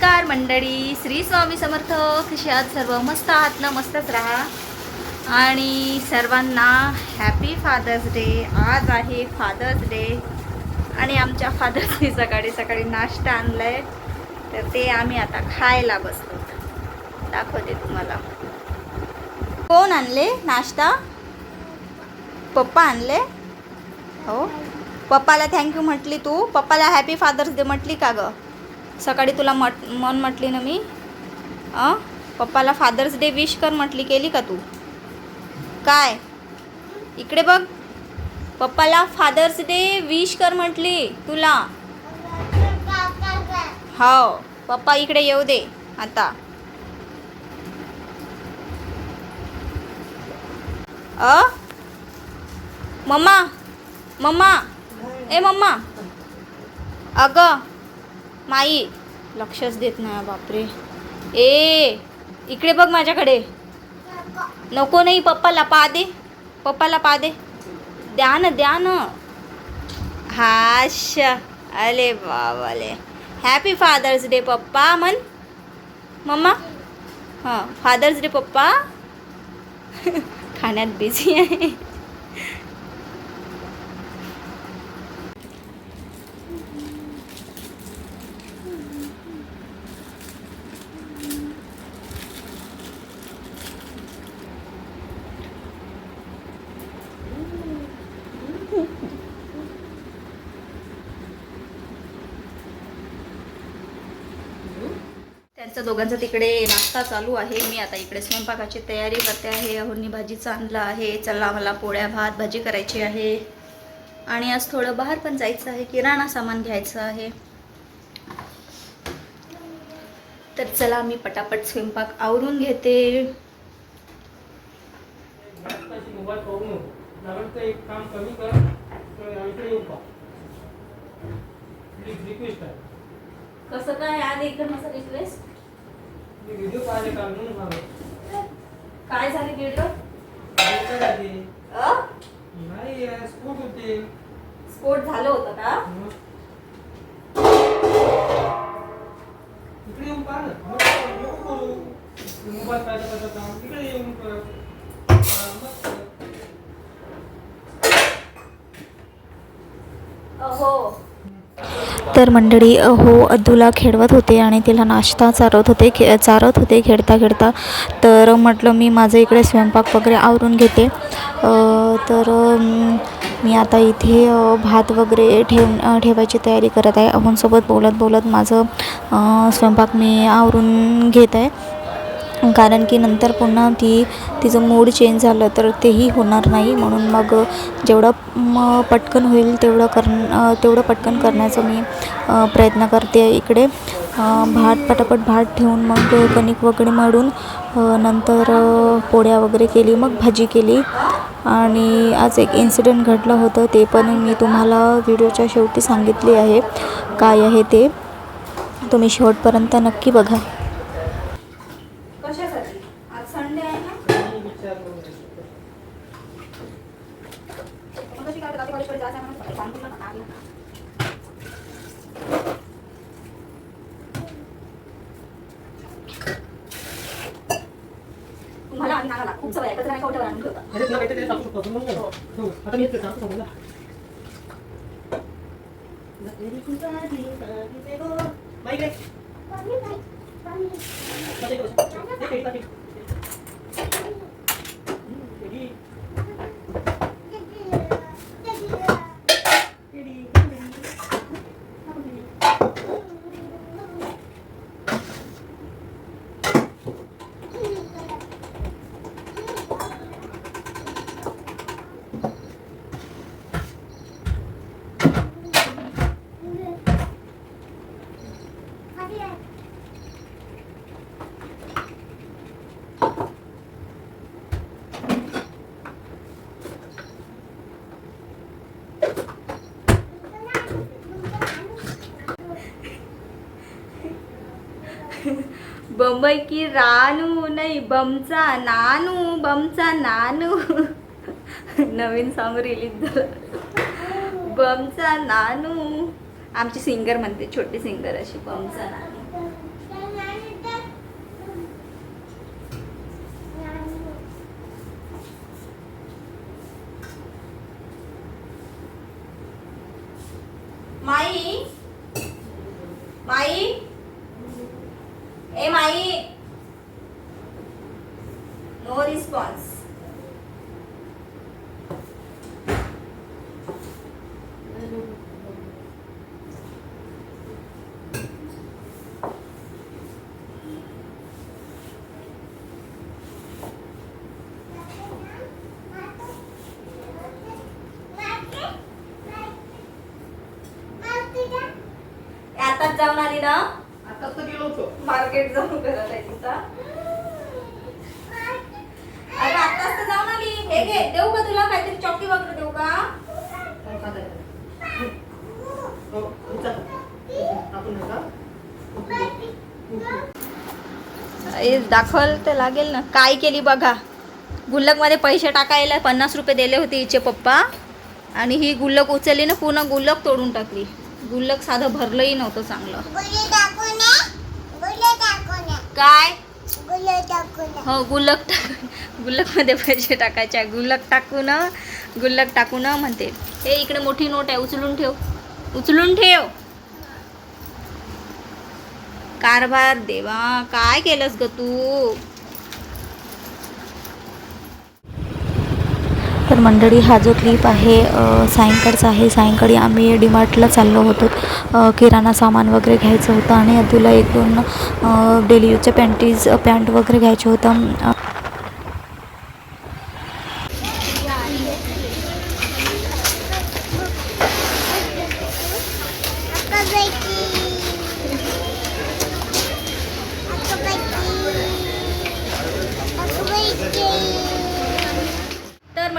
नमस्कार मंडळी. श्री स्वामी समर्थ. कशी आहात सर्व? मस्त आहात ना? मस्तच राहा. आणि सर्वांना हॅपी फादर्स डे आज आहे फादर्स डे आणि आमच्या फादर्सने सकाळी सकाळी नाश्ता आणलाय. तर ते आम्ही आता खायला बसतो दाखवते तुम्हाला. कोण आणले? नाश्ता? पप्पा आणले? हो. पप्पाला थँक्यू म्हटली तू. पप्पाला हॅपी फादर्स डे म्हटली का गं? सकाळी तुला मट मन म्हटली ना मी? अ? पप्पाला फादर्स डे विश कर म्हटली केली का तू? काय? इकडे बघ. पप्पाला फादर्स डे विश कर म्हटली तुला. हो पप्पा इकडे येऊ दे आता. अ? Mamma mamma. ए मम्मा. अगं. माई लक्षच देत नाही बापरे. ए इकडे बघ माझ्याकडे. नको नाही पप्पाला पा दे. पप्पाला पा दे. द्या ना द्या ना. हाश अले बाबाले. हॅपी फादर्स डे पप्पा मन मम्मा? हां फादर्स डे पप्पा. खाण्यात बिझी आहे. त्यांचं दोघांचं तिकडे नाश्ता चालू आहे. मी आता इकडे स्वयंपाकाची तयारी करते आहे. अहोनी भाजीचं आणलं आहे. चला मला पोळ्या भात भाजी करायची आहे. आणि आज थोडं बाहेर पण जायचं आहे. किराणा सामान घ्यायचं आहे. तर चला मी पटापट स्वयंपाक आवरून घेते. कसं काय? आज एकदम असं रिक्वेस्ट व्हिडिओ पाहिले का म्हणून सांगतो काय झाले व्हिडिओ काय झाले? नाही स्पोर्ट होते. स्फोट झालं होतं का? मग. इकडे येऊन पाहा. ना मग नको करू. मोबाईल पाहिजे पाहिजे काम इकडे येऊन कर हा, मग कर. हो. तर मंडळी हो अद्दूला खेळवत होते आणि तिला नाश्ता चारत होते खे चारत होते खेळता खेळता तर म्हटलं मी माझं इकडे स्वयंपाक वगैरे आवरून घेते. तर मी आता इथे भात वगैरे ठेव ठेवायची तयारी करत आहे. अहोंसोबत बोलत बोलत माझं स्वयंपाक मी आवरून घेत आहे. कारण की नंतर पुन्हा ती तिचं मूड चेंज झालं तर तेही होणार नाही. म्हणून मग जेवढं मग पटकन होईल तेवढं कर तेवढं पटकन करण्याचा मी प्रयत्न करते इकडे. भात पटापट भात ठेवून मग कणिक वगैरे मळून नंतर पोळ्या वगैरे केली मग भाजी केली. आणि आज एक इन्सिडेंट घडलं होतं ते पण मी तुम्हाला व्हिडिओच्या शेवटी सांगितले आहे. काय आहे ते तुम्ही शेवटपर्यंत नक्की बघा कशासाठी आज संडे आहे ना मी विचार करून घेतो. मग कशी काय गाडी कॉलेजकडे जायचं आहे म्हणून सांगितलं ना आधी. तुम्हाला आम्ही नागाला खूप सवय आहे कचरा नाही कवट्यावर आणून ठेवता अरे तुला काहीतरी सांगू शकतो आपण मग हो. आता मी ते सांगतो समजा बाई रे. बाई रे. एक, एक, एक. हम्म, తొంభైకి రాను నై బంసా నాను బంసా నాను नवीन सॉन्ग रिलीज झालं बमचा नानू आमची सिंगर म्हणते छोटी सिंगर अशी बमचा नानू माई माई नाही नो रिस्पॉन्स आताच जाऊन आली ना तर गेलो होतो. मार्केट जाऊन करत आहे तिचा अरे आताच तर जाऊन आली हे घे देऊ का तुला काहीतरी चॉकी वगैरे देऊ का? हो, दाखवल तर लागेल ना. काय केली बघा. गुल्लकमध्ये पैसे टाकायला पन्नास रुपये दिले होते हिचे पप्पा. आणि ही गुल्लक उचलली ना पूर्ण गुल्लक तोडून टाकली. गुल्लक साधं भरलंही नव्हतं चांगलं गुले टाकून गुले टाकून काय? टाकून. हो गुल्लक टाक गुल्लकमध्ये पैसे टाकायचे. गुल्लक टाकून गुल्लक टाकून म्हणते. हे इकडे मोठी नोट आहे उचलून ठेव. उचलून ठेव. कारभार देवा काय केलंस ग तू? मंडळी हा जो क्लिप आहे सायंकाळचा आहे सायंकाळी आम्ही डीमार्टला चाललो होतो किराणा सामान वगैरे घ्यायचं होतं आणि अतुला एक दोन डेली यूजच्या पॅन्टीज पॅन्ट वगैरे घ्यायचे होतं अ,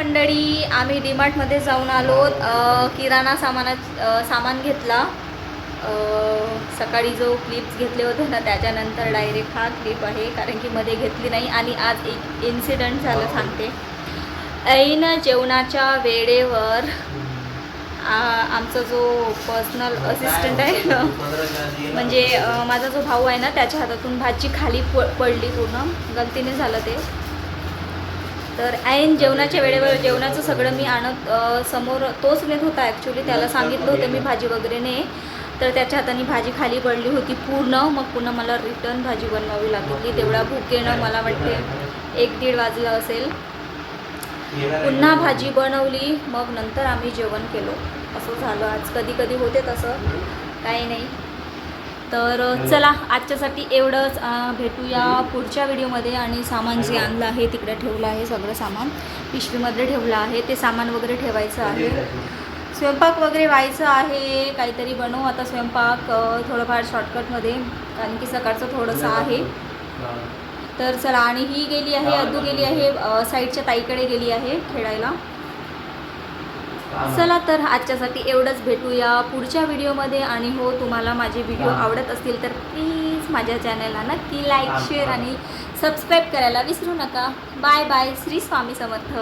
मंडळी आम्ही डीमार्टमध्ये जाऊन आलो. किराणा सामानात अ, सामान घेतला. सकाळी जो क्लिप्स घेतले होते ना त्याच्यानंतर डायरेक्ट हा क्लिप आहे. कारण की मध्ये घेतली नाही आणि आज एक इन्सिडंट झालं सांगते. ऐन जेवणाच्या वेळेवर आमचा जो पर्सनल असिस्टंट आहे ना म्हणजे माझा जो भाऊ आहे ना त्याच्या हातातून भाजी खाली प पडली पूर्ण. गलतीने झालं ते. तर ऐन जेवणाच्या वेळेवर जेवणाचं सगळं मी आणत समोर तोच नेत होता ॲक्च्युली त्याला सांगितलं होतं मी भाजी वगैरे ने तर त्याच्या हाताने भाजी खाली पडली होती पूर्ण. मग पुन्हा मला रिटर्न भाजी बनवावी लागली. तेवढ्या भुकेनं मला वाटते एक दीड वाजलं असेल. पुन्हा भाजी बनवली. मग नंतर आम्ही जेवण केलो. असं झालं. आज कधी कधी होते तसं. काही नाही. तर चला आजच्यासाठी एवढंच. भेटूया पुढच्या व्हिडिओमध्ये. आणि सामान जे आणलं आहे तिकडे ठेवलं आहे सगळं सामान. पिशवीमध्ये ठेवलं आहे. ते सामान वगैरे ठेवायचं आहे. स्वयंपाक वगैरे व्हायचं आहे. काहीतरी बनवू आता स्वयंपाक थोडंफार शॉर्टकटमध्ये कारण की सकाळचं थोडंसं आहे. तर चला आणि ही गेली आहे अद्दू गेली आहे साईडच्या ताईकडे गेली आहे खेळायला. चला तर आजच्यासाठी एवढंच. भेटूया पुढच्या व्हिडिओमध्ये. आणि हो तुम्हाला माझे व्हिडिओ आवडत असतील तर प्लीज माझ्या चॅनलला नक्की लाईक शेअर आणि सबस्क्राईब करायला विसरू नका. Bye bye Shri Swami Samarth.